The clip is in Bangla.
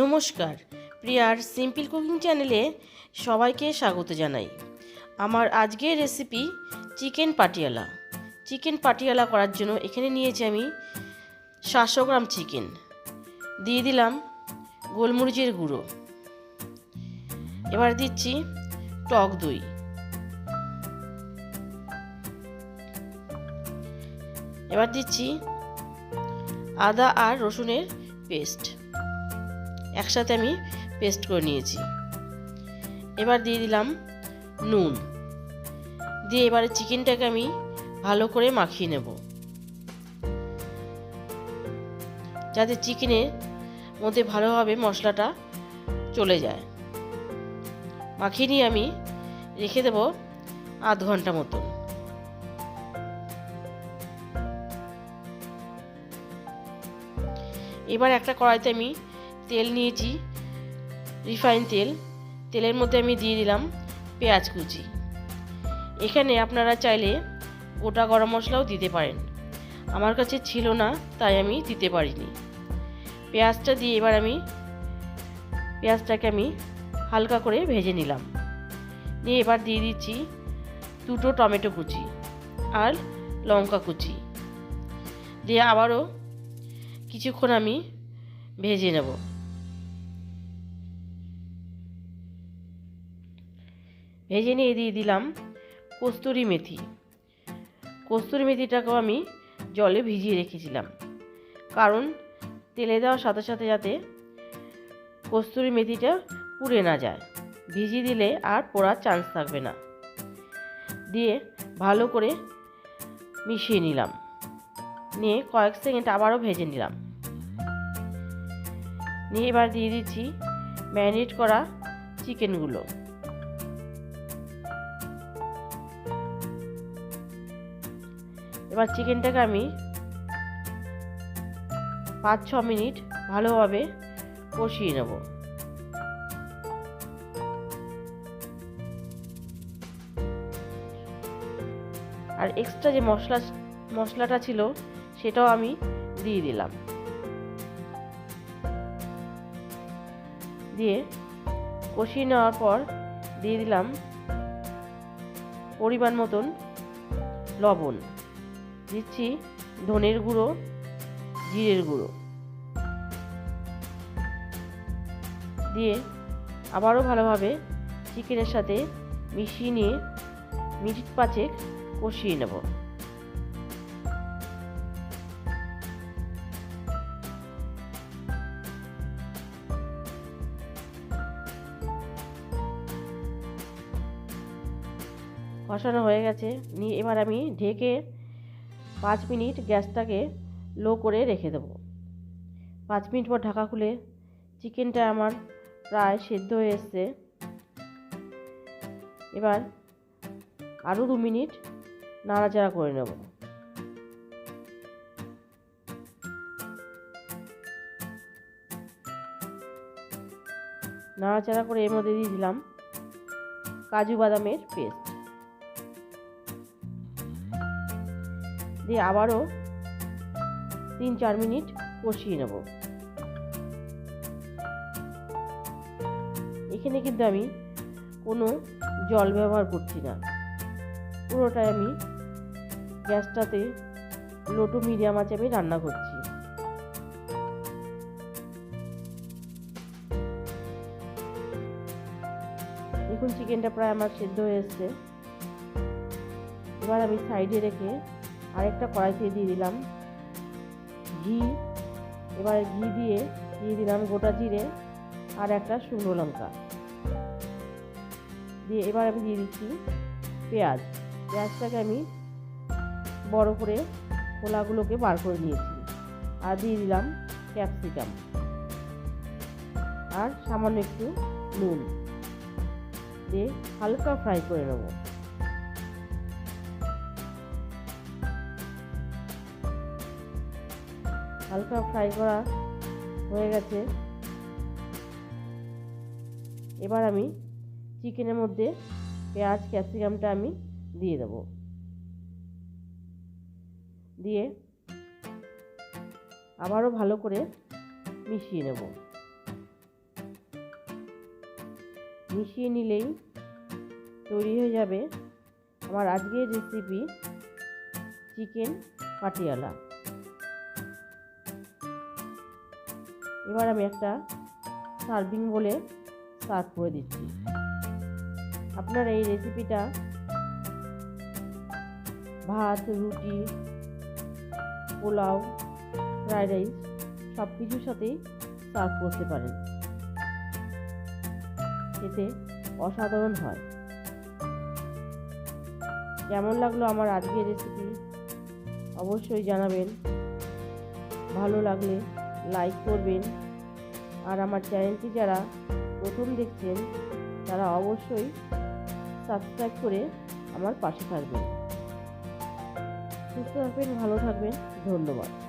নমস্কার। প্রিয়ার সিম্পল কুকিং চ্যানেলে সবাইকে স্বাগত জানাই। আমার আজকের recipe chicken Patiala chicken Patiala করার জন্য এখানে নিয়েছি আমি সাতশো গ্রাম চিকেন দিয়ে দিলাম গোলমরিচের গুঁড়ো। এবার দিচ্ছি টক দই। এবার দিচ্ছি আদা আর রসুনের পেস্ট একসাথে আমি পেস্ট করে নিয়েছি। এবার দিয়ে দিলাম নুন। দিয়ে এবারে চিকেনটাকে আমি ভালো করে মাখিয়ে নেব। যাতে চিকেনের মধ্যে ভালোভাবে মশলাটা চলে যায়। মাখিয়ে নিয়ে আমি রেখে দেব আধ ঘণ্টা মতো। এবার একটা কড়াইতে আমি তেল নিয়েছি রিফাইন তেল। তেলের মধ্যে আমি দিয়ে দিলাম পেঁয়াজ কুচি। এখানে আপনারা চাইলে গোটা গরম মশলাও দিতে পারেন। আমার কাছে ছিল না, তাই আমি দিতে পারিনি। পেঁয়াজটা দিয়ে এবার আমি পেঁয়াজটাকে আমি হালকা করে ভেজে নিলাম। নিয়ে এবার দিয়ে দিচ্ছি দুটো টমেটো কুচি আর লঙ্কা কুচি। দিয়ে আবারও কিছুক্ষণ আমি ভেজে নেব। ভেজে নিয়ে দিয়ে দিলাম কস্তুরি মেথি। কস্তুরি মেথিটাকেও আমি জলে ভিজিয়ে রেখেছিলাম। কারণ তেলে দেওয়ার সাথে সাথে যাতে কস্তুরি মেথিটা পুড়ে না যায়। ভিজিয়ে দিলে আর পোড়ার চান্স থাকবে না। দিয়ে ভালো করে মিশিয়ে নিলাম। নিয়ে কয়েক সেকেন্ড আবারও ভেজে নিলাম। নিয়ে এবার দিয়ে দিচ্ছি ম্যারিনেট করা চিকেনগুলো। এবার চিকেনটাকে আমি পাঁচ ছ মিনিট ভালোভাবে কষিয়ে নেব। আর এক্সট্রা যে মশলা, মশলাটা ছিল সেটাও আমি দিয়ে দিলাম। দিয়ে কষিয়ে নেওয়ার পর দিয়ে দিলাম পরিমাণ মতন লবণ। দিচ্ছি ধনের গুঁড়ো, জিরের গুঁড়ো। দিয়ে আবারও ভালোভাবে চিকেনের সাথে মিশিয়ে নিয়ে মিনিট পাঁচেক কষিয়ে নেব। কষানো হয়ে গেছে। নিয়ে এবার আমি ঢেকে পাঁচ মিনিট গ্যাসটাকে লো করে রেখে দেবো। পাঁচ মিনিট পর ঢাকা খুলে চিকেনটা আমার প্রায় সেদ্ধ হয়ে এসছে। এবার আরও দু মিনিট নাড়াচাড়া করে নেব। নাড়াচাড়া করে এর মধ্যে দিয়ে দিলাম কাজু বাদামের পেস্ট। দিয়ে আবারও তিন চার মিনিট কষিয়ে নেব। এখানে কিন্তু আমি কোনো জল ব্যবহার করছি না। পুরোটাই আমি গ্যাসটাতে লো টু মিডিয়াম আছে আমি রান্না করছি। দেখুন চিকেনটা প্রায় আমার সেদ্ধ হয়ে এসছে। এবার আমি সাইডে রেখে আরেকটা কড়াইতে দিয়ে দিলাম। ঘি, এবার ঘি দিয়ে দিয়ে দিলাম গোটা জিরে আর একটা শুকনো লঙ্কা। দিয়ে এবার আমি দিয়ে দিচ্ছি পেঁয়াজ। পেঁয়াজটাকে আমি বড় করে খোলাগুলোকে বার করে নিয়েছি। আর দিয়ে দিলাম ক্যাপসিকাম। আর সামান্য একটু নুন। দিয়ে হালকা ফ্রাই করে নেব। হালকা ফ্রাই করা হয়ে গেছে। এবার আমি চিকেনের মধ্যে পেঁয়াজ, ক্যাপসিকামটা আমি দিয়ে দেব। দিয়ে আবারও ভালো করে মিশিয়ে নেব। মিশিয়ে নিলেই তৈরি হয়ে যাবে আমার আজকের রেসিপি চিকেন পাটিয়ালা। এবার আমি একটা সার্ভিং বলে সার্ভ করে দিচ্ছি। আপনারা এই রেসিপিটা ভাত, রুটি, পোলাও ফ্রায়েড রাইস সব কিছুর সাথেই সার্ভ করতে পারেন। খেতে অসাধারণ হয়। কেমন লাগল আমার আজকের রেসিপি অবশ্যই জানাবেন। ভালো লাগলে লাইক করবেন। আর আমার চ্যানেলটি যারা প্রথম দেখছেন, তারা অবশ্যই সাবস্ক্রাইব করে আমার পাশে থাকবেন। সুস্থ থাকবেন, ভালো থাকবেন। ধন্যবাদ।